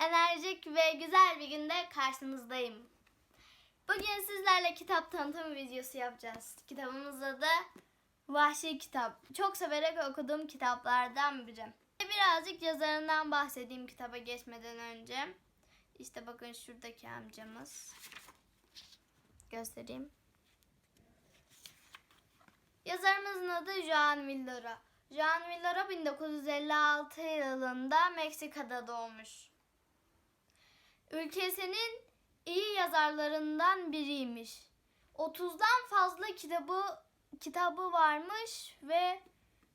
enerjik ve güzel bir günde karşınızdayım. Bugün sizlerle kitap tanıtım videosu yapacağız. Kitabımız adı Vahşi Kitap. Çok severek okuduğum kitaplardan biri. Birazcık yazarından bahsedeyim kitaba geçmeden önce. İşte bakın şuradaki amcamız. Göstereyim. Yazarımızın adı Joan Villora. Joan Villora 1956 yılında Meksika'da doğmuş. Ülkesinin iyi yazarlarından biriymiş. 30'dan fazla kitabı kitabı varmış ve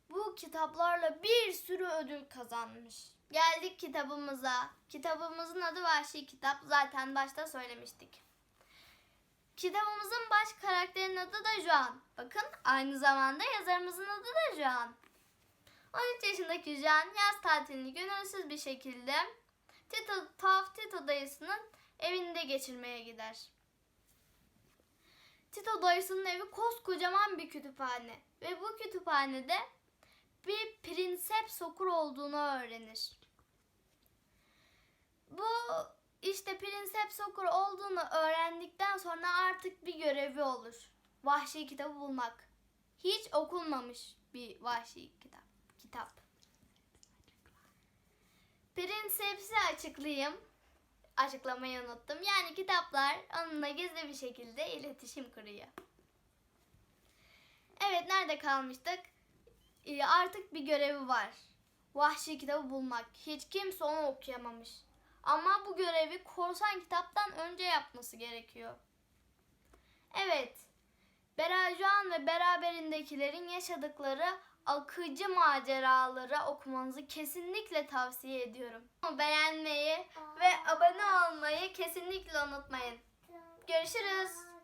bu kitaplarla bir sürü ödül kazanmış. Geldik kitabımıza. Kitabımızın adı Vahşi Kitap. Zaten başta söylemiştik. Kitabımızın baş karakterinin adı da Joan. Bakın aynı zamanda yazarımızın adı da Joan. 13 yaşındaki Joan yaz tatilini gönülsüz bir şekilde Tito, tuhaf Tito dayısının evinde geçirmeye gider. Tito dayısının evi koskocaman bir kütüphane ve bu kütüphanede bir prinseps okur olduğunu öğrenir. Bu işte prinseps okur olduğunu öğrendikten sonra artık bir görevi olur. Vahşi kitabı bulmak. Hiç okunmamış bir vahşi. Kitap. Prinseps'i açıklayayım. Açıklamayı unuttum. Yani kitaplar onunla gizli bir şekilde iletişim kuruyor. Evet nerede kalmıştık? Ee, artık bir görevi var. Vahşi kitabı bulmak. Hiç kimse onu okuyamamış. Ama bu görevi korsan kitaptan önce yapması gerekiyor. Evet. Berajuan ve beraberindekilerin yaşadıkları akıcı maceraları okumanızı kesinlikle tavsiye ediyorum. Beğenmeyi ve abone olmayı kesinlikle unutmayın. Görüşürüz.